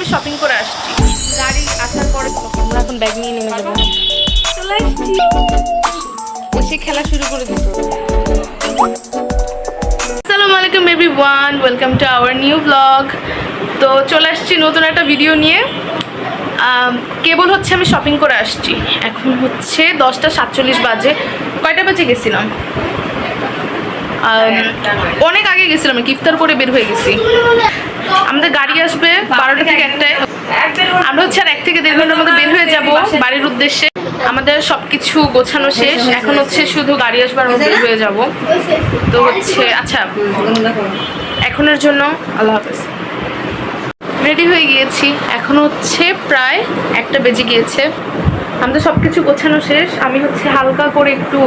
আমি শপিং করে আসছি। গাড়ি আসার পরে আমরা এখন ব্যাগ নিয়ে নেমে যাব। চলে আসছি। এসে খেলা শুরু করে দিত আসসালামু আলাইকুম everyone welcome to our new blog তো চলে আসছি নতুন একটা ভিডিও নিয়ে। কেবল হচ্ছে আমি শপিং করে আসছি। এখন হচ্ছে দশটা সাতচল্লিশ বাজে। কয়টা বাজে গেছিলাম? আম, অনেক আগে গেছিলাম ইফতার করে বের হয়ে গেছি। আমাদের গাড়ি আসবে বারোটা থেকে একটায়। আমরা হচ্ছে আর এক থেকে দেড় ঘণ্টার মধ্যে বের হয়ে যাব বাড়ির উদ্দেশ্যে। আমাদের সব কিছু গোছানো শেষ। এখন হচ্ছে শুধু গাড়ি আসবার আমরা বের হয়ে যাব। তো হচ্ছে আচ্ছা এখনের জন্য আল্লাহ হাফেজ। রেডি হয়ে গিয়েছি। এখন হচ্ছে প্রায় একটা বেজে গিয়েছে। আমাদের সব কিছু গোছানো শেষ। আমি হচ্ছে হালকা করে একটু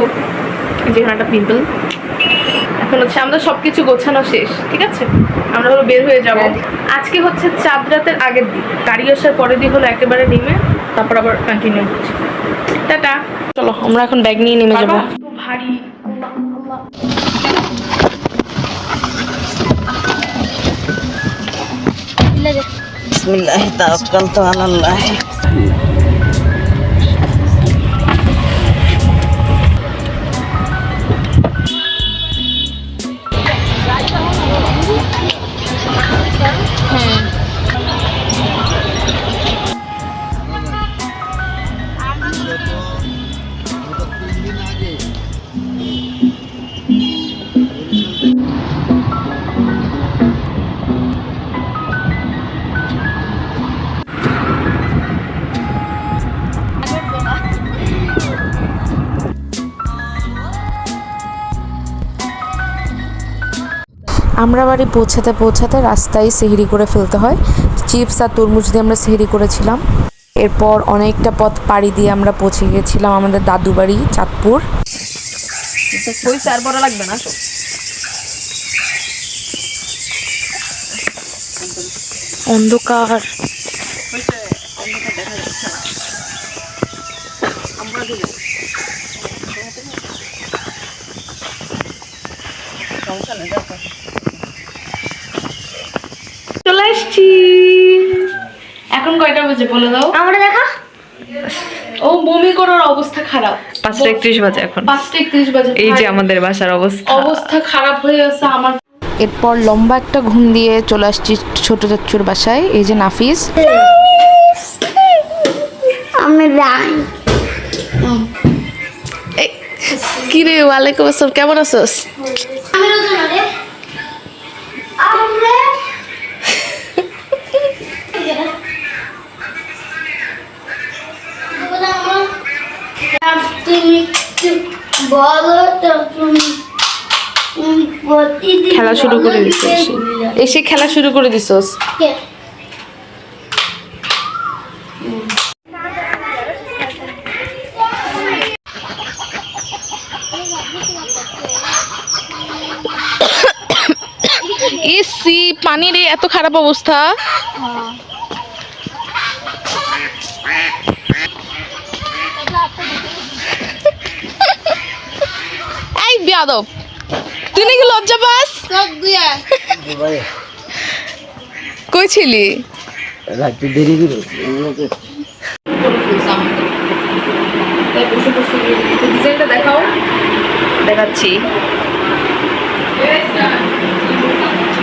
যেখানে একটা পিম্পল এখন হচ্ছে আমাদের সব কিছু গোছানো শেষ ঠিক আছে? আমরা হলো বের হয়ে যাব। আজকে হচ্ছে চাঁদ রাতের আগের দিন। গাড়ি আসার পরের দিন হলো একেবারে নেমে তারপর আবার কন্টিনিউ করছি টাটা। চলো আমরা এখন ব্যাগ নিয়ে নেমে যাব। ভারী। বিসমিল্লাহ তাওয়াক্কালতু আলাল্লাহ। আমরা বাড়ি পৌঁছাতে পৌঁছাতে রাস্তায় সেহরি করে ফেলতে হয়। চিপস আর তরমুজ দিয়ে আমরা সেহরি করেছিলাম। এরপর অনেকটা পথ পাড়ি দিয়ে আমরা পৌঁছে গিয়েছিলাম আমাদের দাদু বাড়ি চাঁদপুর। লাগবে না অন্ধকার। চলে আসছি এখন কয়টা বাজে বলে দাও। আমরা দেখা? ও বমি করার অবস্থা খারাপ। পাঁচটা একত্রিশ বাজে এখন। পাঁচটা একত্রিশ বাজে এই যে আমাদের বাসার অবস্থা। অবস্থা খারাপ হয়ে গেছে আমার। এরপর লম্বা একটা ঘুম দিয়ে চলে আসছি ছোট চাচ্চুর বাসায় এই যে নাফিস। আমি রাই। কি রে ওয়ালাইকুম আসসালাম কেমন আছোস? খেলা শুরু করে বলো এসে। খেলা শুরু করে দিছস? ইসি পানির এত খারাপ অবস্থা। এই বিয়াদব। তুই নাকি লজ্জা পাস? কই ছিলি? রাত্রি দেরি করে। দেখাও। দেখাচ্ছি।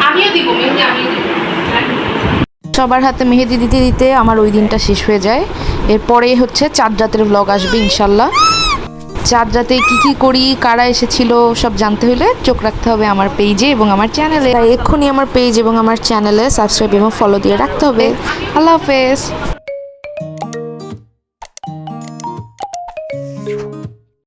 আমিও দিব মেহেদি আমিও দিব। সবার হাতে মেহেদি দিতে দিতে আমার ওই দিনটা শেষ হয়ে যায়। এরপরে হচ্ছে চার রাতের ব্লগ আসবে ইনশাল্লাহ। চাঁদ রাতে কী কী করি কারা এসেছিল সব জানতে হলে চোখ রাখতে হবে আমার পেজে এবং আমার চ্যানেলে তাই এক্ষুনি আমার পেজ এবং আমার চ্যানেলে সাবস্ক্রাইব এবং ফলো দিয়ে রাখতে হবে। আল্লাহ হাফেজ।